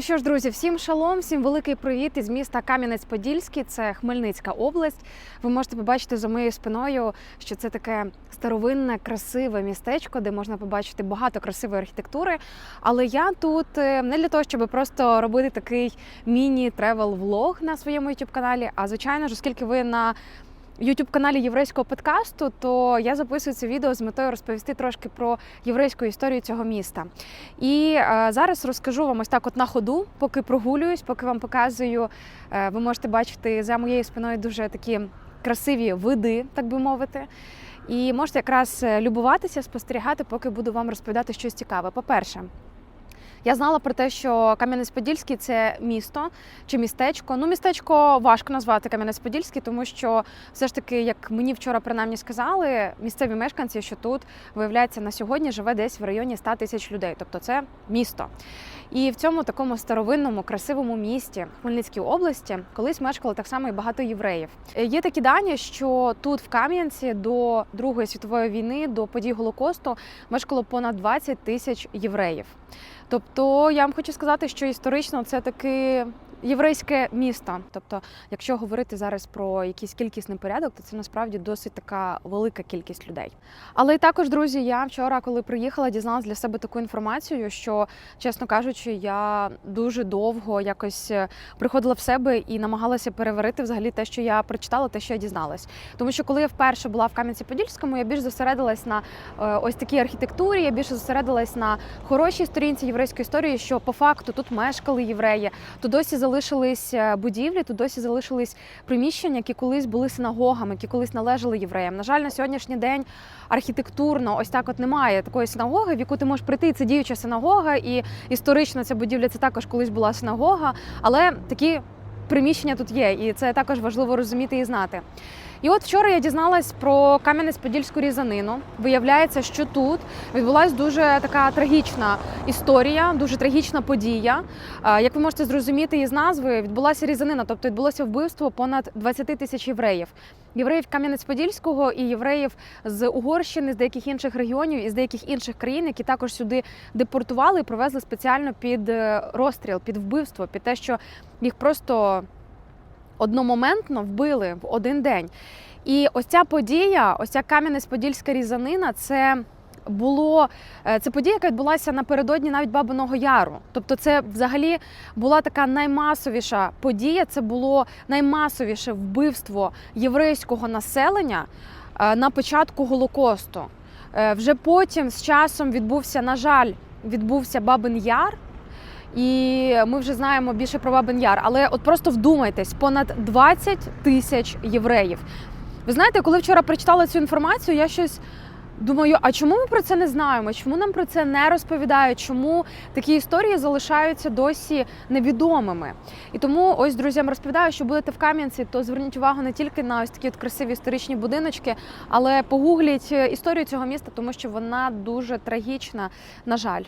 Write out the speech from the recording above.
Що ж, друзі, всім шалом, всім великий привіт із міста Кам'янець-Подільський, це Хмельницька область. Ви можете побачити за моєю спиною, що це таке старовинне, красиве містечко, де можна побачити багато красивої архітектури. Але я тут е, не для того, щоб просто робити такий міні-тревел-влог на своєму youtube каналі. А звичайно ж, оскільки ви на youtube каналі єврейського подкасту, то я записую це відео з метою розповісти трошки про єврейську історію цього міста. І е, зараз розкажу вам ось так, от на ходу, поки прогулююсь, поки вам показую. Е, ви можете бачити за моєю спиною дуже такі красиві види, так би мовити. І можете якраз е, любуватися, спостерігати, поки буду вам розповідати щось цікаве. По-перше, я знала про те, що Кам'янець-Подільський це місто чи містечко. Ну, містечко важко назвати Кам'янець-Подільський, тому що все ж таки, як мені вчора принаймні сказали, місцеві мешканці, що тут виявляється на сьогодні живе десь в районі 100 тисяч людей. Тобто це місто. І в цьому такому старовинному, красивому місті Хмельницькій області колись мешкало так само і багато євреїв. Е, Є такі дані, що тут в Кам'янці до Другої світової війни, до подій Голокосту, мешкало понад 20 тисяч євреїв. Тобто я вам хочу сказати, що історично це таки єврейське місто. Тобто, якщо говорити зараз про якийсь кількісний порядок, то це насправді досить така велика кількість людей. Але і також, друзі, я вчора, коли приїхала, дізналась для себе таку інформацію, що, чесно кажучи, я дуже довго якось е, приходила в себе і намагалася переварити взагалі те, що я прочитала, те, що я дізналась. Тому що коли я вперше була в Кам'янці-Подільському, я більш зосередилась на е, ось такій архітектурі, я більше зосередилась на хорошій сторінці єврейської історії, що по факту тут мешкали євреї, тут досі залишились е, будівлі, тут досі залишились приміщення, які колись були синагогами, які колись належали євреям. На жаль, на сьогоднішній день архітектурно ось так от немає такої синагоги, в яку ти можеш прийти. Це діюча синагога, і історично ця будівля це також колись була синагога, але такі приміщення тут є, і це також важливо розуміти і знати. І от вчора я дізналась про Кам'янець-Подільську різанину. Виявляється, що тут відбулася дуже така трагічна історія, дуже трагічна подія. Як ви можете зрозуміти із назви, відбулася різанина, тобто відбулося вбивство понад 20 тисяч євреїв. Євреїв Кам'янець-Подільського і євреїв з Угорщини, з деяких інших регіонів і з деяких інших країн, які також сюди депортували і привезли спеціально під е, розстріл, під вбивство, під те, що їх просто одномоментно вбили в один день. І ось ця подія, ось ця Кам'янець-Подільська різанина, це було е, це подія, яка відбулася напередодні навіть Бабиного Яру. Тобто, це взагалі була така наймасовіша подія. Це було наймасовіше вбивство єврейського населення е, на початку Голокосту. Е, Вже потім з часом відбувся, на жаль, відбувся Бабин Яр. І ми вже знаємо більше про Бабин Яр. Але от просто вдумайтесь, понад 20 тисяч євреїв. Ви знаєте, коли вчора прочитала цю інформацію, я щось думаю: а чому ми про це не знаємо? Чому нам про це не розповідають? Чому такі історії залишаються досі невідомими? І тому ось друзям розповідаю, що будете в Кам'янці, то зверніть увагу не тільки на ось такі от красиві історичні будиночки, але погугліть історію цього міста, тому що вона дуже трагічна, на жаль.